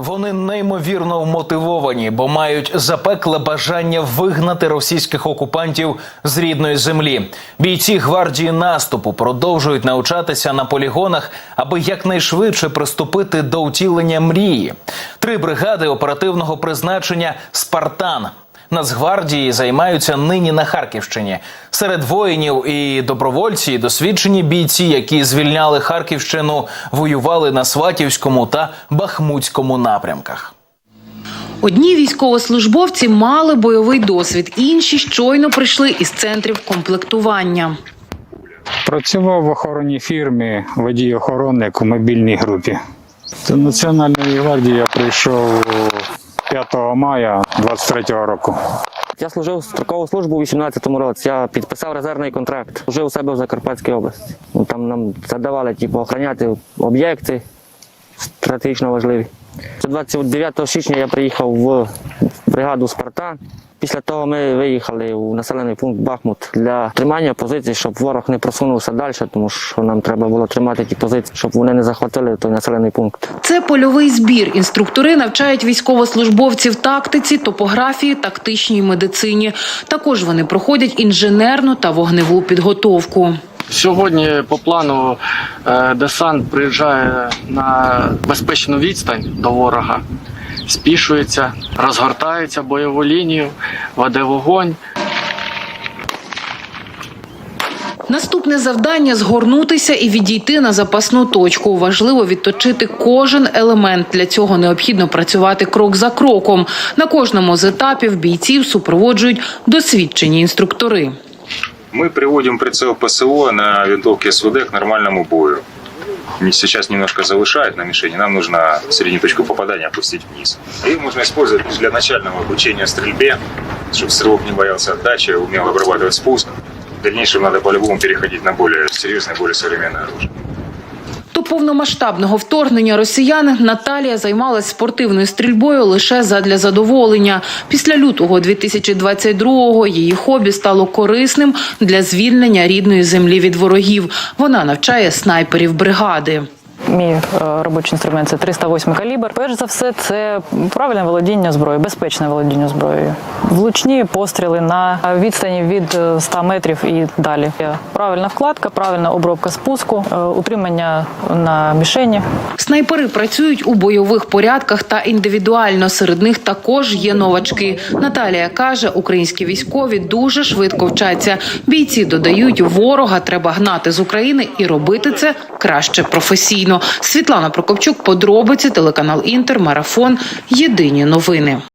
Вони неймовірно вмотивовані, бо мають запекле бажання вигнати російських окупантів з рідної землі. Бійці гвардії наступу продовжують навчатися на полігонах, аби якнайшвидше приступити до утілення мрії. Три бригади оперативного призначення Спартан. Нацгвардії займаються нині на Харківщині. Серед воїнів і добровольці, і досвідчені бійці, які звільняли Харківщину, воювали на Сватівському та Бахмутському напрямках. Одні військовослужбовці мали бойовий досвід, інші щойно прийшли із центрів комплектування. Працював в охоронній фірмі водій охоронник у мобільній групі. До Національної гвардії я прийшов 5 мая 23-го року. Я служив строкову службу у 18-му році. Я підписав резервний контракт. Служив у себе в Закарпатській області. Ну, там нам задавали типу, охороняти об'єкти стратегічно важливі. 29 січня я приїхав в бригаду Спартан. Після того ми виїхали у населений пункт Бахмут для тримання позицій, щоб ворог не просунувся далі, тому що нам треба було тримати ті позиції, щоб вони не захватили той населений пункт. Це польовий збір. Інструктори навчають військовослужбовців тактиці, топографії, тактичній медицині. Також вони проходять інженерну та вогневу підготовку. Сьогодні по плану е, десант приїжджає на безпечну відстань до ворога, спішується, розгортається бойову лінію, веде вогонь. Наступне завдання згорнутися і відійти на запасну точку. Важливо відточити кожен елемент. Для цього необхідно працювати крок за кроком. На кожному з етапів бійців супроводжують досвідчені інструктори. Мы приводим прицел ПСО на винтовке СВД к нормальному бою Не- Сейчас немножко завышает на мишени, нам нужно среднюю точку попадания опустить вниз. Ее можно использовать лишь для начального обучения стрельбе, чтобы стрелок не боялся отдачи, умел обрабатывать спуск. В дальнейшем надо по-любому переходить на более серьезное, более современное оружие. Повномасштабного вторгнення росіян Наталія займалась спортивною стрільбою лише задля задоволення. Після лютого 2022-го її хобі стало корисним для звільнення рідної землі від ворогів. Вона навчає снайперів бригади. Мій е, робочий інструмент це 308 калібр. Перш за все, це правильне володіння зброєю, безпечне володіння зброєю. Влучні постріли на відстані від е, 100 метрів і далі. Правильна вкладка, правильна обробка спуску, е, утримання на мішені. Снайпери працюють у бойових порядках та індивідуально. Серед них також є новачки. Наталія каже, українські військові дуже швидко вчаться. Бійці додають, ворога треба гнати з України і робити це краще професійно. Світлана Прокопчук, подробиці, телеканал Інтер, марафон. Єдині новини.